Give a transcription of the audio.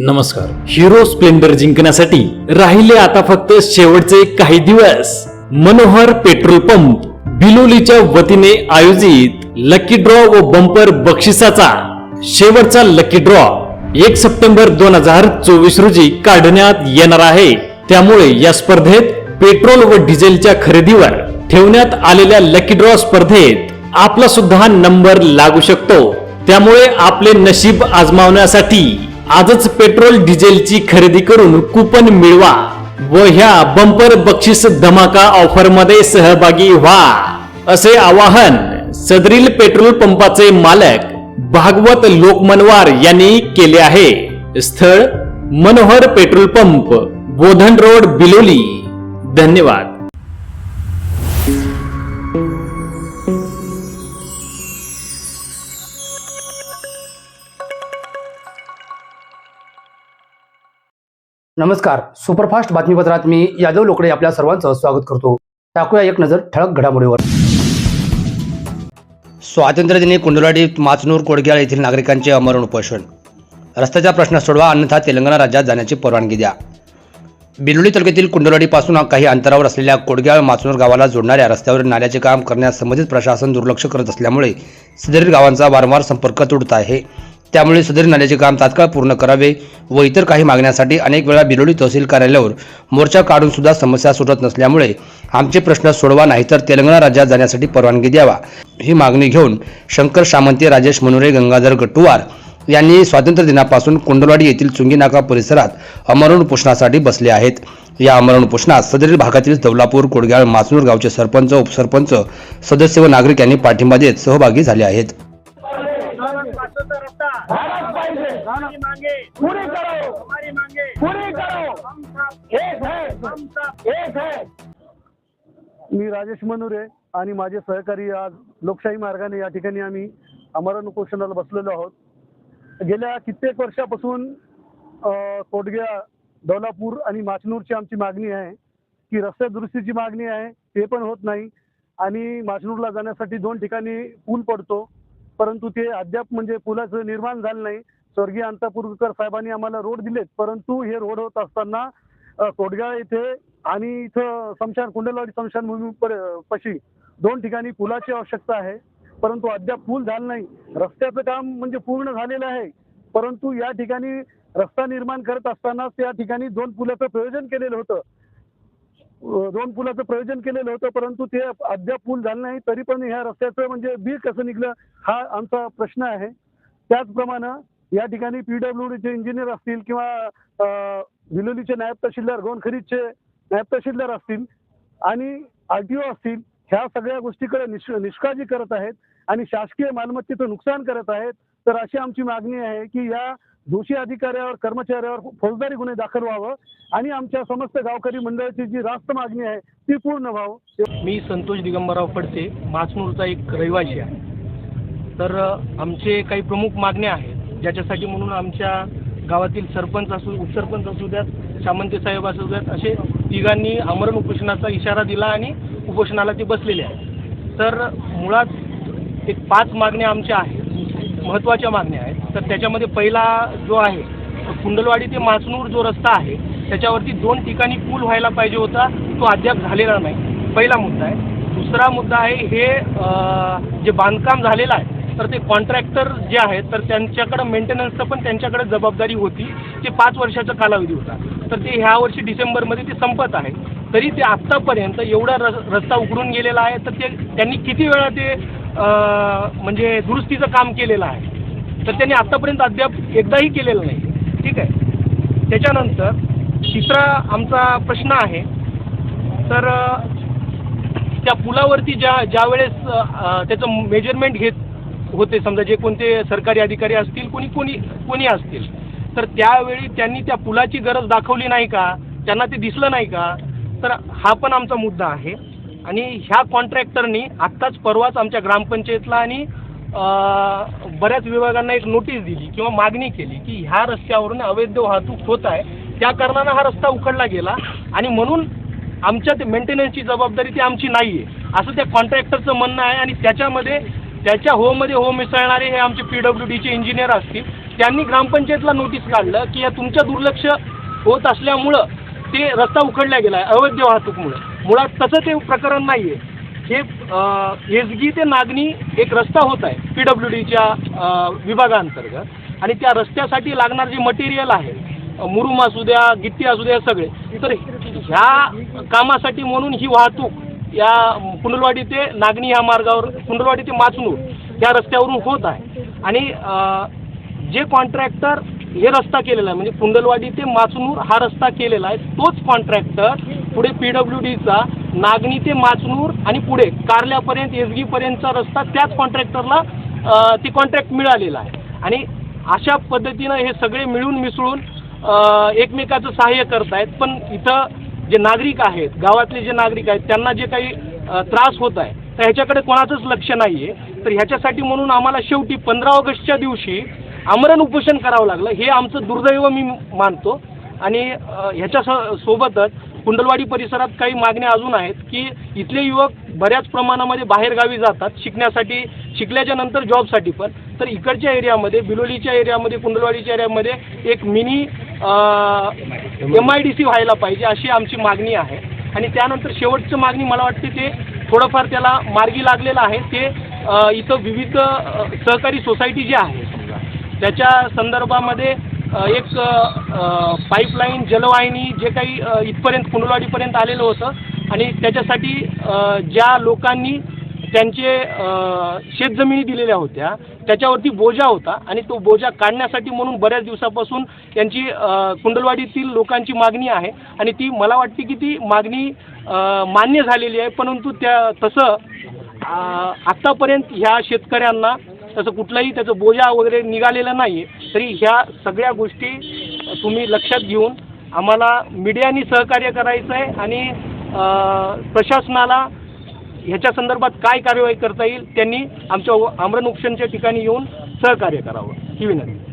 नमस्कार. Hero Splendor जिंकण्यासाठी राहिले आता फक्त शेवटचे काही दिवस. मनोहर पेट्रोल पंप बिलोलीच्या वतीने आयोजित लकी ड्रॉ व बंपर बक्षिसाचा शेवटचा लकी ड्रॉ एक सप्टेंबर दोन हजार चोवीस रोजी काढण्यात येणार आहे. त्यामुळे या स्पर्धेत पेट्रोल व डिझेलच्या खरेदीवर ठेवण्यात आलेल्या लकी ड्रॉ स्पर्धेत आपला सुद्धा नंबर लागू शकतो. त्यामुळे आपले नशीब आजमावण्यासाठी आजच पेट्रोल डिझेलची खरेदी करून कुपन मिळवा व ह्या बंपर बक्षीस धमाका ऑफरमध्ये सहभागी व्हा. असे आवाहन सदरील पेट्रोल पंपाचे मालक भागवत लोकमनवार यांनी केले आहे. स्थळ Manohar petrol pump Bodhan road Biloli. धन्यवाद. नमस्कार. सुपरफास्ट बातमीपत्रात मी यादव लोकडे आपल्या सर्वांचं स्वागत करतो. टाकूया एक नजर ठळक घडामोडीवर. स्वातंत्र्यदिनी कुंडलाडी माचनूर कोडग्याळ येथील नागरिकांचे अमरण उपोषण. रस्त्याचा प्रश्न सोडवा अन्यथा तेलंगणा राज्यात जाण्याची परवानगी द्या. बिलोली तालुक्यातील कुंडलवाडीपासून काही अंतरावर असलेल्या कोडग्याळ माचनूर गावाला जोडणाऱ्या रस्त्यावर नाल्याचे काम करण्यास संबंधित प्रशासन दुर्लक्ष करत असल्यामुळे सदरील गावांचा वारंवार संपर्क तुटत आहे. त्यामुळे सदर नाल्याचे काम तात्काळ पूर्ण करावे व इतर काही मागण्यासाठी अनेक वेळा बिलोली तहसील कार्यालयावर मोर्चा काढून सुद्धा समस्या सुटत नसल्यामुळे आमचे प्रश्न सोडवा नाहीतर तेलंगणा राज्यात जाण्यासाठी परवानगी द्यावा. ही मागणी घेऊन शंकर सामंती राजेश मनोरे गंगाधर गट्टुवार यांनी स्वातंत्र्य दिनापासून कुंडलवाडी येथील चुंगीनाका परिसरात अमरण उपोषणासाठी बसले आहेत. या अमरण उपोषणात सदरील भागातील दौलापूर कोडग्याळ मासनूर गावचे सरपंच उपसरपंच सदस्य व नागरिक यांनी पाठिंबा देत सहभागी झाले आहेत. हमारी मांगे। पूरी करो। हमारी मांगे। पूरी करो। हम सब एक है। हम सब एक है। मी राजेश मनोरे आणि माझे सहकारी आज लोकशाही मार्गाने या ठिकाणी आम्ही अमरण उपोषणाला बसलेलो आहोत. गेल्या कित्येक वर्षापासून कोटग्या दौलापूर आणि माचनूरची आमची मागणी आहे की रस्ते दुरुस्तीची मागणी आहे ते पण होत नाही. आणि माचनूरला जाण्यासाठी दोन ठिकाणी पूल पडतो परंतु ते अद्याप म्हणजे पुलाचं निर्माण झालं नाही. स्वर्गीय अंतापूरकर साहेबांनी आम्हाला रोड दिलेत परंतु हे रोड होत असताना अ, कोटगाळ येथे आणि इथं समशान कुंडलवाडी स्मशानभूमी पशी दोन ठिकाणी पुलाची आवश्यकता आहे. परंतु अद्याप पूल झालं नाही. रस्त्याचं काम म्हणजे पूर्ण झालेलं आहे. परंतु या ठिकाणी रस्ता निर्माण करत असतानाच त्या ठिकाणी दोन पुलाचं प्रयोजन केलेलं होतं. दोन पुलाचं प्रयोजन केलेलं होतं परंतु ते अद्याप पूल झालं नाही. तरी पण ह्या रस्त्याचं म्हणजे बिल कसं निघलं हा आमचा प्रश्न आहे. त्याचप्रमाणे या ठिकाणी पीडब्ल्यूडीचे इंजिनियर असतील किंवा विलोलीचे नायब तहसीलदार गोनखरीदचे नायब तहसीलदार असतील आणि आर टी ओ असतील ह्या सगळ्या गोष्टीकडे निष् निष्काळजी करत आहेत आणि शासकीय मालमत्तेचं नुकसान करत आहेत तर अशी आमची मागणी आहे की या दोषी अधिकाऱ्यावर कर्मचाऱ्यावर फौजदारी गुन्हे दाखल व्हावं आणि आमच्या समस्त गावकरी मंडळाची जी रास्त मागणी आहे ती पूर्ण व्हावं. मी संतोष दिगंबरराव फडसे माचनूरचा एक रहिवासी आहे. तर आमचे काही प्रमुख मागण्या आहेत. ज्याच्यासाठी म्हणून आमच्या गावातील सरपंच असू उपसरपंच असू द्यात सामंते साहेब असू द्यात असे तिघांनी आमरण उपोषणाचा इशारा दिला आणि उपोषणाला ते बसलेले आहेत. तर मुळात एक पाच मागण्या आमच्या आहेत महत्त्वाच्या मागण्या आहेत. तर त्याच्यामध्ये पहिला जो आहे कुंडलवाडी ते मासनूर जो रस्ता आहे त्याच्यावरती दोन ठिकाणी पूल व्हायला पाहिजे होता तो अद्याप झालेला नाही. पहिला मुद्दा आहे. दुसरा मुद्दा आहे हे जे बांधकाम झालेलं आहे तर ते कॉन्ट्रॅक्टर जे आहेत तर त्यांच्याकडं मेंटेनन्सचं पण त्यांच्याकडे जबाबदारी होती. ते पाच वर्षाचा कालावधी होता. तर ते ह्या वर्षी डिसेंबरमध्ये ते संपत आहे. तरी ते आत्तापर्यंत एवढा र रस्ता उघडून गेलेला आहे तर ते त्यांनी किती वेळा ते म्हणजे दुरुस्तीचं काम केलेलं आहे. तर त्यांनी आत्तापर्यंत अद्याप एकदाही केलेलं नाही. ठीक आहे? त्याच्यानंतर तिसरा आमचा प्रश्न आहे. तर त्या पुलावरती ज्या ज्या वेळेस त्याचं मेजरमेंट घेत होते. समजा जे कोणते सरकारी अधिकारी असतील कोणी कोणी कोणी असतील. तर त्यावेळी त्यांनी त्या पुलाची गरज दाखवली नाही का? त्यांना ते दिसलं नाही का? तर हा पण आमचा मुद्दा आहे. आणि ह्या कॉन्ट्रॅक्टरनी आत्ताच परवाच आमच्या ग्रामपंचायतला आणि बऱ्याच विभागांना एक नोटीस दिली किंवा मागणी केली की ह्या रस्त्यावरून अवैध वाहतूक होत आहे. त्या कारणानं हा रस्ता उखडला गेला. आणि म्हणून आमच्या ते मेंटेनन्सची जबाबदारी ती आमची नाही आहे असं त्या कॉन्ट्रॅक्टरचं म्हणणं आहे आणि त्याच्यामध्ये त्याच्या होमध्ये हो मिसळणारे हे आमचे पी डब्ल्यू डीचे इंजिनियर असतील. त्यांनी ग्रामपंचायतला नोटीस काढलं की या तुमच्या दुर्लक्ष होत असल्यामुळं ते रस्ता उखडला गेला आहे अवैध वाहतूकमुळं. मुळात तसं ते प्रकरण नाही आहे हे एसगी ते नागणी एक रस्ता होत आहे पी डब्ल्यू डीच्या विभागाअंतर्गत आणि त्या रस्त्यासाठी लागणार जे मटेरियल आहे मुरुम असू द्या गिट्टी असू द्या सगळे. तर ह्या कामासाठी म्हणून ही वाहतूक या कुंडलवाडी ते नागणी या मार्गावर कुंडलवाडी ते माचनूर या रस्त्यावरून होत आहे. आणि जे कॉन्ट्रॅक्टर हे रस्ता केलेला आहे म्हणजे कुंडलवाडी ते माचनूर हा रस्ता केलेला आहे तोच कॉन्ट्रॅक्टर पुढे पी डब्ल्यू डीचा नागणी ते माचनूर आणि पुढे कारल्यापर्यंत एसगीपर्यंतचा रस्ता त्याच कॉन्ट्रॅक्टरला ती कॉन्ट्रॅक्ट मिळालेला आहे. आणि अशा पद्धतीनं हे सगळे मिळून मिसळून एकमेकाचं सहाय्य करतायत. पण इथं जे नागरिक आहेत गावातले जे नागरिक आहेत त्यांना जे काही त्रास होत आहे तर ह्याच्याकडे कोणाचंच लक्ष नाही आहे तर ह्याच्यासाठी म्हणून आम्हाला शेवटी पंधरा ऑगस्टच्या दिवशी आमरण उपोषण करावं लागलं. हे आमचं दुर्दैव मी मानतो. आणि ह्याच्या स- सोबतच कुंडलवाडी परिसरात काही मागण्या अजून आहेत की इथले युवक बऱ्याच प्रमाणामध्ये बाहेरगावी जातात शिकण्यासाठी शिकल्याच्या नंतर जॉबसाठी पण. तर इकडच्या एरियामध्ये बिलोलीच्या एरियामध्ये कुंडलवाडीच्या एरियामध्ये एक mini M I D C व्हायला पाहिजे अशी आमची मागणी आहे. आणि त्यानंतर शेवटचं मागणी मला वाटते ते थोडंफार त्याला मार्गी लागलेलं आहे. ते इथं विविध सहकारी सोसायटी जे आहे समजा त्याच्या संदर्भामध्ये एक पाईपलाईन जलवाहिनी जे काही इथपर्यंत कुंडलवाडीपर्यंत आलेलं होतं. आणि त्याच्यासाठी ज्या लोकांनी त्यांचे शेतजमिनी दिलेल्या होत्या. त्याच्यावरती बोजा होता आणि तो बोजा काढण्यासाठी म्हणून बऱ्याच दिवसापासून त्यांची कुंडलवाडीतील लोकांची मागणी आहे आणि ती मला वाटते की ती मागणी मान्य झालेली आहे. परंतु त्या तसं आत्तापर्यंत ह्या शेतकऱ्यांना तसं कुठलाही त्याचं बोजा वगैरे निघालेलं नाही आहे तरी ह्या सगळ्या गोष्टी तुम्ही लक्षात घेऊन आम्हाला मीडियानी सहकार्य करायचं आहे आणि प्रशासनाला ह्याच्या संदर्भात काय कार्यवाही करता येईल त्यांनी आमच्या आमरण उपशनच्या ठिकाणी येऊन सहकार्य करावं. ही विनंती.